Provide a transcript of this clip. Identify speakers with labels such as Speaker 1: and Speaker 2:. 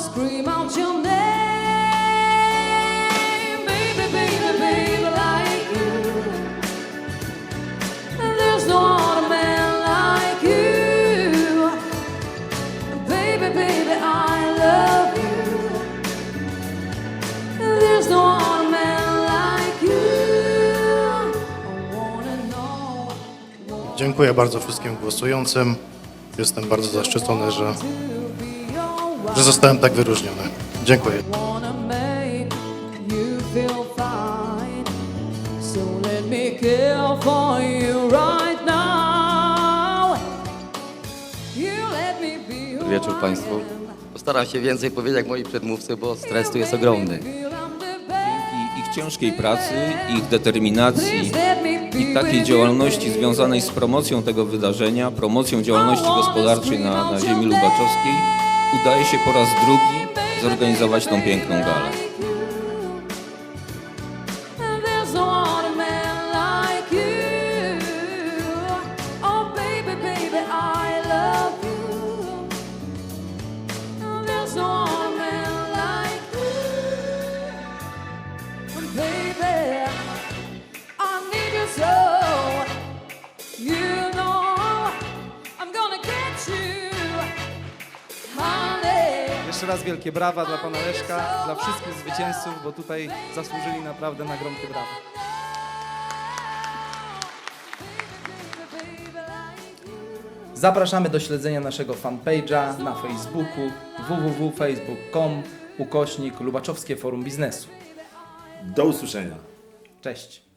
Speaker 1: scream out your name. Dziękuję bardzo wszystkim głosującym. Jestem bardzo zaszczycony, że
Speaker 2: let me be who
Speaker 3: Dobry wieczór Państwu. Postaram się więcej powiedzieć jak moi przedmówcy, bo stres tu jest ogromny.
Speaker 4: Dzięki ich ciężkiej pracy, ich determinacji i takiej działalności związanej z promocją tego wydarzenia, promocją działalności gospodarczej na, na ziemi lubaczowskiej, udaje się po raz drugi zorganizować tą piękną galę.
Speaker 5: Jeszcze raz wielkie brawa dla pana Leszka, dla wszystkich zwycięzców, bo tutaj zasłużyli naprawdę na gromkie brawa. Zapraszamy do śledzenia naszego fanpage'a na Facebooku www.facebook.com ukośnik Lubaczowskie Forum Biznesu.
Speaker 6: Do usłyszenia.
Speaker 5: Cześć!